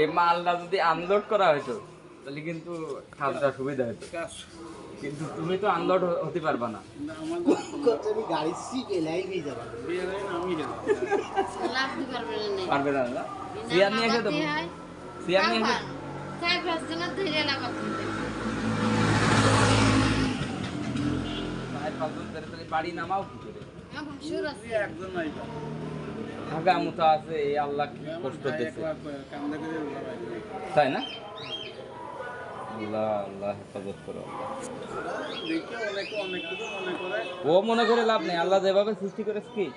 এই মালটা যদি আনলোড করা হতো তাহলে কিন্তু কাজটা সুবিধা হতো কিন্তু তুমি তো আনলোড হতে পারবা না। করতে গাড়ি সিট এলাই নিয়ে যাব। পারবে না নাই। পারবে না। না সিয়ার নিয়ে এসে দেবো সিয়ার নিয়ে এসে বাড়ি নামাও ভাসুর আছে। এই আল্লাহ কি তাই না করো ও মনে করে লাভ নেই আল্লাহ যেভাবে সৃষ্টি করেছে কি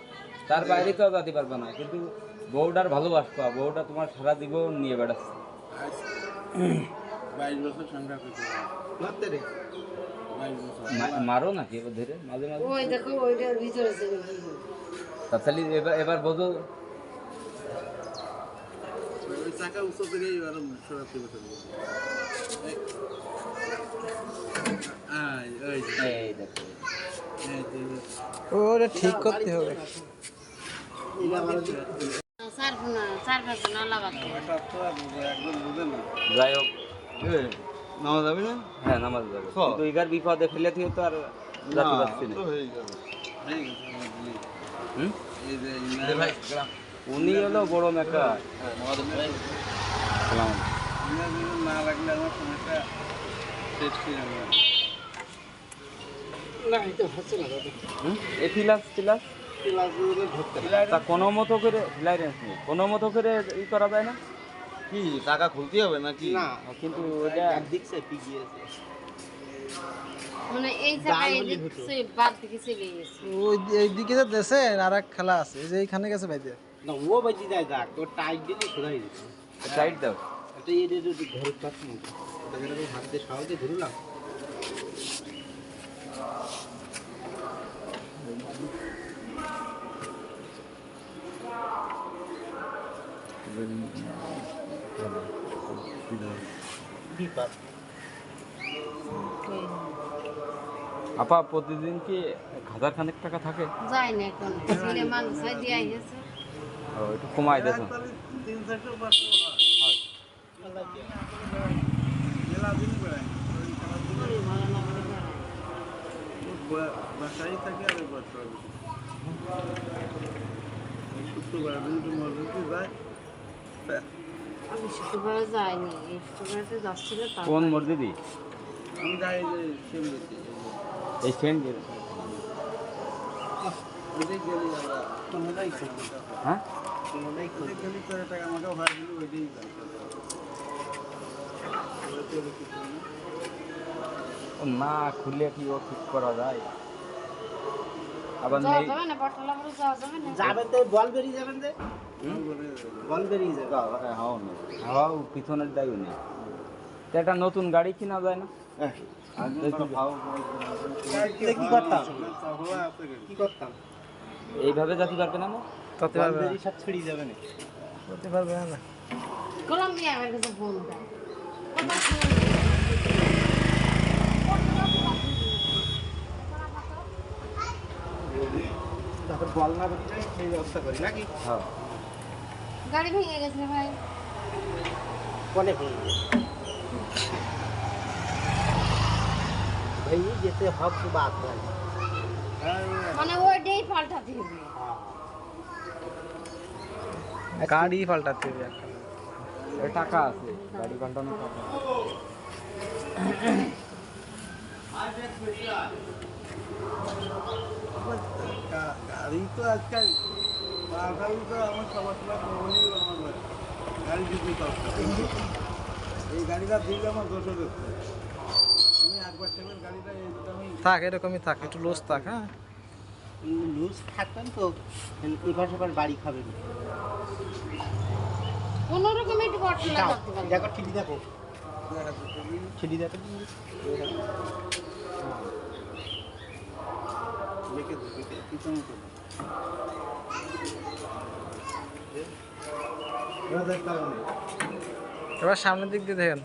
তার বাইরে তো যেতে পারবে না কিন্তু বউটার ভালোবাসবা বউটা তোমার সারা জীবন নিয়ে বেড়াচ্ছে ধরতে রে। মা- মারো নাকি এবার ধরে? মাঝে মাঝে। ওই দেখো ওইটার ভিতরে ছিল কি তাহলে এবার এবার বোঝো। চাকা উঁচু থেকে এবার সরাতে বসে ওটা ঠিক করতে হবে। যাই হোক। নামা যাবে না? হ্যাঁ নামাজ যাবে। কিন্তু এগার বিপদে ফেলে দিয়ে তো আর না হয়ে হয়ে উনি হলো বড় মেকা না লাগলে আমার সময়টা শেষ না এটা হচ্ছে না হুম? এ ফিলাস ফিলাস? তা কোনো মতো করে ফিলাইরেন্স নেই কোনো মতো করে ই করা যায় না? কি টাকা খুলতে হবে নাকি? না কিন্তু ওটা একদিক সে পিগিয়েছে। মানে এই জায়গায় ডাল হলে এদিক হতো। সে বাদ দিকে চলে গেছে। ওই এইদিকে যে দেশে আর এক খেলা আছে এই যে এইখানে গেছে ভাইদের। না ও বাজি যায় যাক তো টাইট দিলে খোলাই দিচ্ছে টাইট দাও। এটা এই যে যদি ঘরে পাচ্ছি না ওটা যেন হাত দিয়ে সহজে ধরলাম। বিপদ আপা প্রতিদিন কি হাজার খানেক টাকা থাকে যায় না এখন ছেলে মানুষ হয় দিয়ে গেছে ও একটু কমাই দেখো তিন চারশো পাঁচশো হয় মেলা দিন বেড়ায় বাসায় থাকে আর শুক্রবার দিন যায় আমি শুক্রবারে যাইনি এই শুক্রবারে যাচ্ছিল কোন মসজিদি আমি যাই এই ফ্রেন্ড হ্যাঁ? না। খুলে কি ও ঠিক করা যায়? আবার যাবেন তো বল বেরিয়ে যাবেন যে বল বেরিয়ে যাবে হাওয়া নেই হাওয়া পিছনের দায়ও নেই। তো একটা নতুন গাড়ি কিনা যায় না? কি করতাম? কি করতাম? এইভাবে যেতে পারবে না না তাতে বল পারবে না। সব ছড়িয়ে যাবে না করতে পারবে না। কলম্বিয়া আমার কাছে ফোন দেয় তারপর বল না সেই ব্যবস্থা করি নাকি? হ্যাঁ। গাড়ি ভেঙে গেছে রে ভাই কনে ফোন ভাই যেতে হব তো বাদ ভাই মানে ওইটাই পাল্টাতে হবে গাড়ি পাল্টাতে হবে একটা এর টাকা আছে গাড়ি পাল্টানো টাকা গাড়ি তো আজকাল এই গাড়িটা দিলে আমার দোষ আমি একবার সেবার গাড়িটা থাক এরকমই থাক একটু লোস থাক হ্যাঁ? লুজ থাকবেন তো এবার সেবার বাড়ি খাবেন। কোনো রকম একটু পারবে দেখো ঠিকই দেখো। দেখো দেখে দেখে পিছনে চলে এবার সামনের দিক দিয়ে দেখেন।